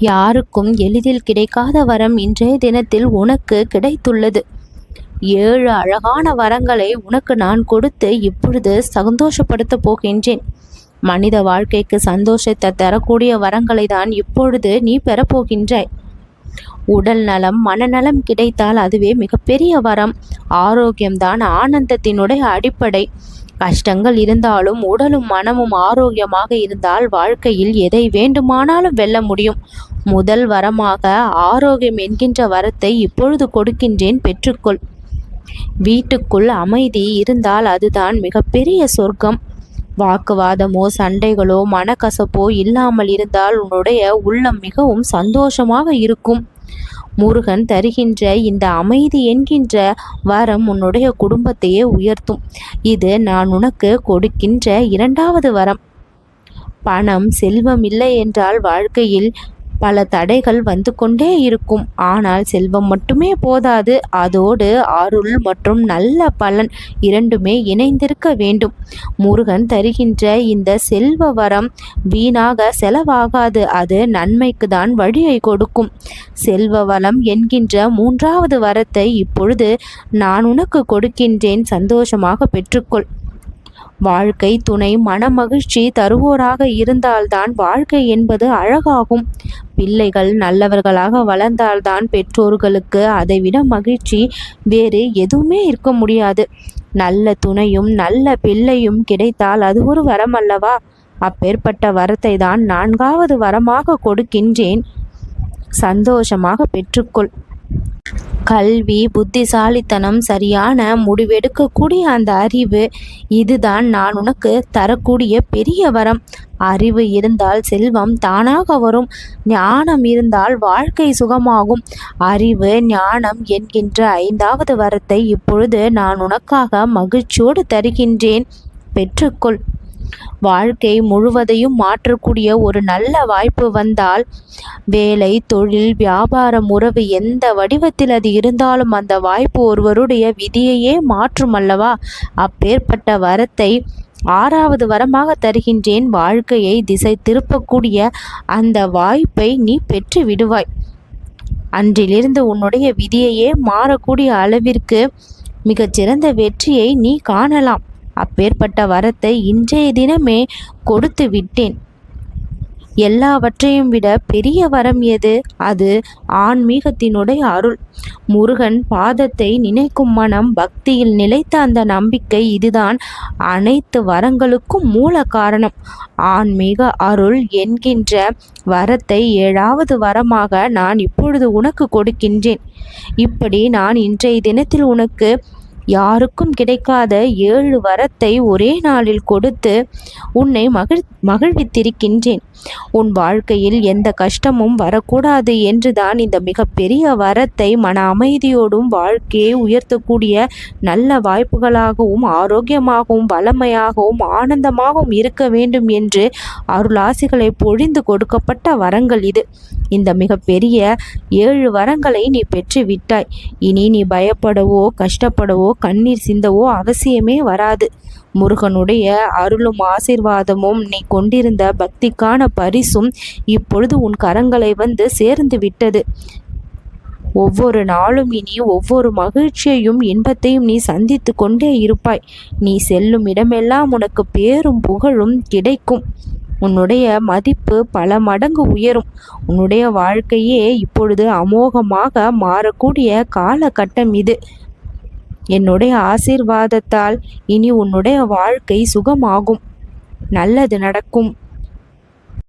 யாருக்கும் எளிதில் கிடைக்காத வரம் இன்றைய தினத்தில் உனக்கு கிடைத்துள்ளது. ஏழு அழகான வரங்களை உனக்கு நான் கொடுத்து இப்பொழுது சந்தோஷப்படுத்தப் போகின்றேன். மனித வாழ்க்கைக்கு சந்தோஷத்தை தரக்கூடிய வரங்களை தான் இப்பொழுது நீ பெறப்போகின்றாய் உடல் நலம் மனநலம் கிடைத்தால் அதுவே மிகப்பெரிய வரம். ஆரோக்கியம்தான் ஆனந்தத்தினுடைய அடிப்படை. கஷ்டங்கள் இருந்தாலும் உடலும் மனமும் ஆரோக்கியமாக இருந்தால் வாழ்க்கையில் எதை வேண்டுமானாலும் வெல்ல முடியும். முதல் வரமாக ஆரோக்கியம் என்கின்ற வரத்தை இப்பொழுது கொடுக்கின்றேன் பெற்றுக்கொள். வீட்டுக்குள் அமைதி இருந்தால் அதுதான் மிகப்பெரிய சொர்க்கம். வாக்குவாதமோ சண்டைகளோ மனக்கசப்போ இல்லாமல் இருந்தால் உன்னுடைய உள்ளம் மிகவும் சந்தோஷமாக இருக்கும். முருகன் தருகின்ற இந்த அமைதி என்கின்ற வரம் உன்னுடைய குடும்பத்தையே உயர்த்தும். இது நான் உனக்கு கொடுக்கின்ற இரண்டாவது வரம். பணம் செல்வம் இல்லை என்றால் வாழ்க்கையில் பல தடைகள் வந்து கொண்டே இருக்கும். ஆனால் செல்வம் மட்டுமே போதாது. அதோடு அருள் மற்றும் நல்ல பலன் இரண்டுமே இணைந்திருக்க வேண்டும். முருகன் தருகின்ற இந்த செல்வ வரம் வீணாக செலவாகாது. அது நன்மைக்கு தான் வழியை கொடுக்கும். செல்வ வளம் என்கின்ற மூன்றாவது வரத்தை இப்பொழுது நான் உனக்கு கொடுக்கின்றேன். சந்தோஷமாக பெற்றுக்கொள். வாழ்க்கை துணை மனமகிழ்ச்சி தருவோராக இருந்தால்தான் வாழ்க்கை என்பது அழகாகும். பிள்ளைகள் நல்லவர்களாக வளர்ந்தால்தான் பெற்றோர்களுக்கு அதைவிட மகிழ்ச்சி வேறு எதுவுமே இருக்க முடியாது. நல்ல துணையும் நல்ல பிள்ளையும் கிடைத்தால் அது ஒரு வரம் அல்லவா அப்பேற்பட்ட வரத்தை தான் நான்காவது வரமாக கொடுக்கின்றேன். சந்தோஷமாக பெற்றுக்கொள். கல்வி புத்திசாலித்தனம் சரியான முடிவெடுக்கக்கூடிய அந்த அறிவு இதுதான் நான் உனக்கு தரக்கூடிய பெரிய வரம். அறிவு இருந்தால் செல்வம் தானாக வரும். ஞானம் இருந்தால் வாழ்க்கை சுகமாகும். அறிவு ஞானம் என்கின்ற ஐந்தாவது வரத்தை இப்பொழுது நான் உனக்காக மகிழ்ச்சியோடு தருகின்றேன். பெற்றுக்கொள். வாழ்க்கை முழுவதையும் மாற்றக்கூடிய ஒரு நல்ல வாய்ப்பு வந்தால் வேலை தொழில் வியாபாரம் உறவு எந்த வடிவத்தில் அது இருந்தாலும் அந்த வாய்ப்பு ஒருவருடைய விதியையே மாற்றும் அல்லவா? அப்பேற்பட்ட வரத்தை ஆறாவது வரமாக தருகின்றேன். வாழ்க்கையை திசை திருப்பக்கூடிய அந்த வாய்ப்பை நீ பெற்று விடுவாய். அன்றிலிருந்து உன்னுடைய விதியையே மாறக்கூடிய அளவிற்கு மிகச்சிறந்த வெற்றியை நீ காணலாம். அப்பேற்பட்ட வரத்தை இன்றைய தினமே கொடுத்து விட்டேன். எல்லாவற்றையும் விட பெரிய வரம் எது? அது ஆன்மீகத்தினுடைய அருள். முருகன் பாதத்தை நினைக்கும் மனம் பக்தியில் நிலைத்த அந்த நம்பிக்கை இதுதான். அனைத்து வரங்களுக்கும் மூல காரணம். ஆன்மீக அருள் என்கின்ற வரத்தை ஏழாவது வரமாக நான் இப்பொழுது உனக்கு கொடுக்கின்றேன். இப்படி நான் இன்றைய தினத்தில் உனக்கு யாருக்கும் கிடைக்காத ஏழு வரத்தை ஒரே நாளில் கொடுத்து உன்னை மகிழ் மகிழ்வித்திருக்கின்றேன். உன் வாழ்க்கையில் எந்த கஷ்டமும் வரக்கூடாது என்றுதான் இந்த மிகப்பெரிய வரத்தை மன அமைதியோடும் வாழ்க்கையை உயர்த்தக்கூடிய நல்ல வாய்ப்புகளாகவும் ஆரோக்கியமாகவும் வளமையாகவும் ஆனந்தமாகவும் இருக்க வேண்டும் என்று அருளாசிகளை பொழிந்து கொடுக்கப்பட்ட வரங்கள் இது. இந்த மிகப்பெரிய ஏழு வரங்களை நீ பெற்று விட்டாய் இனி நீ பயப்படவோ கஷ்டப்படவோ கண்ணீர் சிந்தவோ அவசியமே வராது. முருகனுடைய அருளும் ஆசிர்வாதமும் நீ கொண்டிருந்த பக்திக்கான பரிசும் இப்பொழுது உன் கரங்களை வந்து சேர்ந்து விட்டது. ஒவ்வொரு நாளும் இனி ஒவ்வொரு மகிழ்ச்சியையும் இன்பத்தையும் நீ சந்தித்து கொண்டே இருப்பாய். நீ செல்லும் இடமெல்லாம் உனக்கு பேரும் புகழும் கிடைக்கும். உன்னுடைய மதிப்பு பல மடங்கு உயரும். உன்னுடைய வாழ்க்கையே இப்பொழுது அமோகமாக மாறக்கூடிய காலகட்டம் இது. என்னுடைய ஆசீர்வாதத்தால் இனி உன்னுடைய வாழ்க்கை சுகமாகும். நல்லது நடக்கும்.